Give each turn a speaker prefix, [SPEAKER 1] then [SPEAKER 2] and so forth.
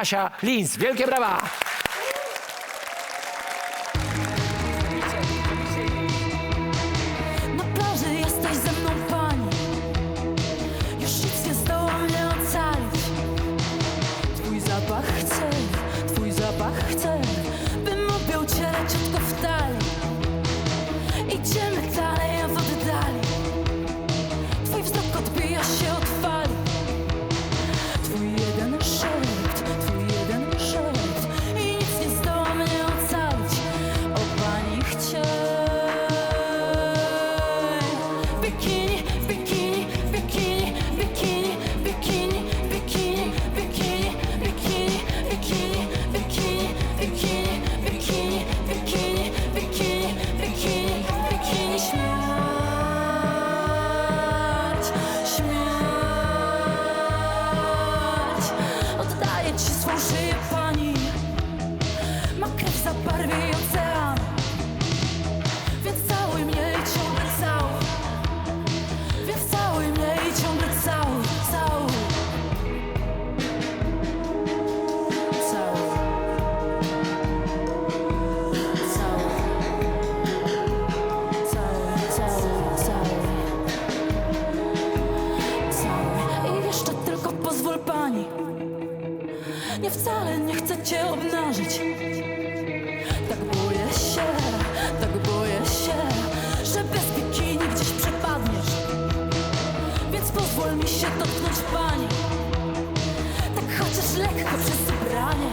[SPEAKER 1] Kasia Linz. Wielkie brawa!
[SPEAKER 2] Nie ocalić Twój zapach chcę, twój zapach chcę Bym objął cię leciutko w Ma krew zabarwie i ocean. Więc całuj mnie i ciągle całuj. Więc całuj mnie i ciągle całuj, całuj Całuj. Całuj Całuj, całuj, całuj Całuj. I jeszcze tylko pozwól pani. Nie wcale nie chcę cię obnażyć mi się dotknąć pani Tak chociaż lekko przez ubranie